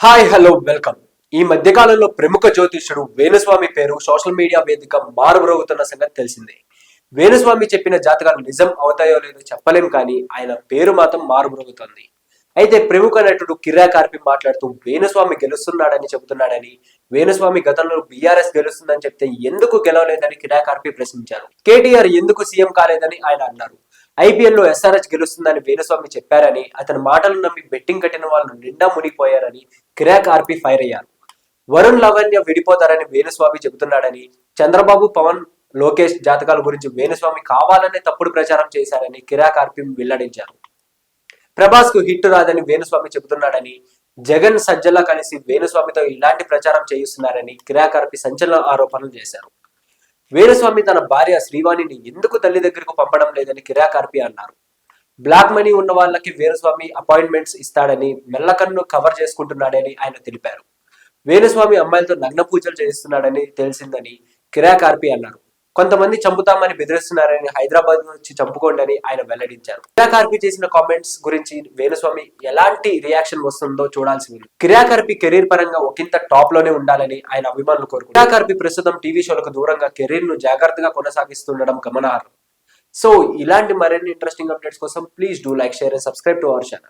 Hi hello welcome ఈ మధ్యకాలంలో ప్రముఖ జ్యోతిష్యుడు వేణుస్వామి పేరు సోషల్ మీడియా వేదిక మారుమ్రోగుతున్న సంగతి తెలిసిందే. వేణుస్వామి చెప్పిన జాతకాలు నిజం అవుతాయో లేదో చెప్పలేం కానీ ఆయన పేరు మాత్రం మారుమ్రోగుతోంది. అయితే ప్రముఖ నటుడు కిరా కార్పి మాట్లాడుతూ వేణుస్వామి గెలుస్తున్నాడని చెబుతున్నాడని వేణుస్వామి గతంలో బీఆర్ఎస్ గెలుస్తుందని చెప్తే ఎందుకు గెలవలేదని కిరా కార్పి ప్రశ్నించారు. కేటీఆర్ ఎందుకు సీఎం కాలేదని ఆయన అన్నారు. ఐపీఎల్లో ఎస్ఆర్హెచ్ గెలుస్తుందని వేణుస్వామి చెప్పారని అతని మాటలు నమ్మి బెట్టింగ్ కట్టిన వాళ్ళు నిండా మునిగిపోయారని కిరాక్ ఆర్పి ఫైర్ అయ్యారు. వరుణ్ లవణ్య విడిపోతారని వేణుస్వామి చెబుతున్నాడని చంద్రబాబు పవన్ లోకేష్ జాతకాల గురించి వేణుస్వామి కావాలనే తప్పుడు ప్రచారం చేశారని కిరాక్ ఆర్పి వెల్లడించారు. ప్రభాస్కు హిట్ రాదని వేణుస్వామి చెబుతున్నాడని జగన్ సజ్జల కలిసి వేణుస్వామితో ఇలాంటి ప్రచారం చేయిస్తున్నారని కిరాక్ ఆర్పి సంచలన ఆరోపణలు చేశారు. వీరస్వామి తన భార్య శ్రీవాణిని ఎందుకు తల్లి దగ్గరకు పంపడం లేదని కిరాకార్పి అన్నారు. బ్లాక్ మనీ ఉన్న వాళ్ళకి వీరస్వామి అపాయింట్మెంట్స్ ఇస్తాడని మెల్లకన్ను కవర్ చేసుకుంటున్నాడని ఆయన తెలిపారు. వీరస్వామి అమ్మాయిలతో నగ్న పూజలు చేస్తున్నాడని తెలిసిందని కిరాకార్పి అన్నారు. కొంతమంది చంపుతామని బెదిరిస్తున్నారని హైదరాబాద్ నుంచి చంపుకోండి అని ఆయన వెల్లడించారు. కిరాకర్పి చేసిన కామెంట్స్ గురించి వేణుస్వామి ఎలాంటి రియాక్షన్ వస్తుందో చూడాల్సి ఉంది. కిరాకర్పి కెరీర్ పరంగా ఒకంత టాప్లోనే ఉండాలని ఆయన అభిమానులు కోరుకుంటారు కిరాకార్పి ప్రస్తుతం టీవీ షోలకు దూరంగా కెరీర్ను జాగ్రత్తగా కొనసాగిస్తుండడం గమనార్హం. సో ఇలాంటి మరిన్ని ఇంట్రెస్టింగ్ అప్డేట్స్ కోసం please do like share and subscribe to our channel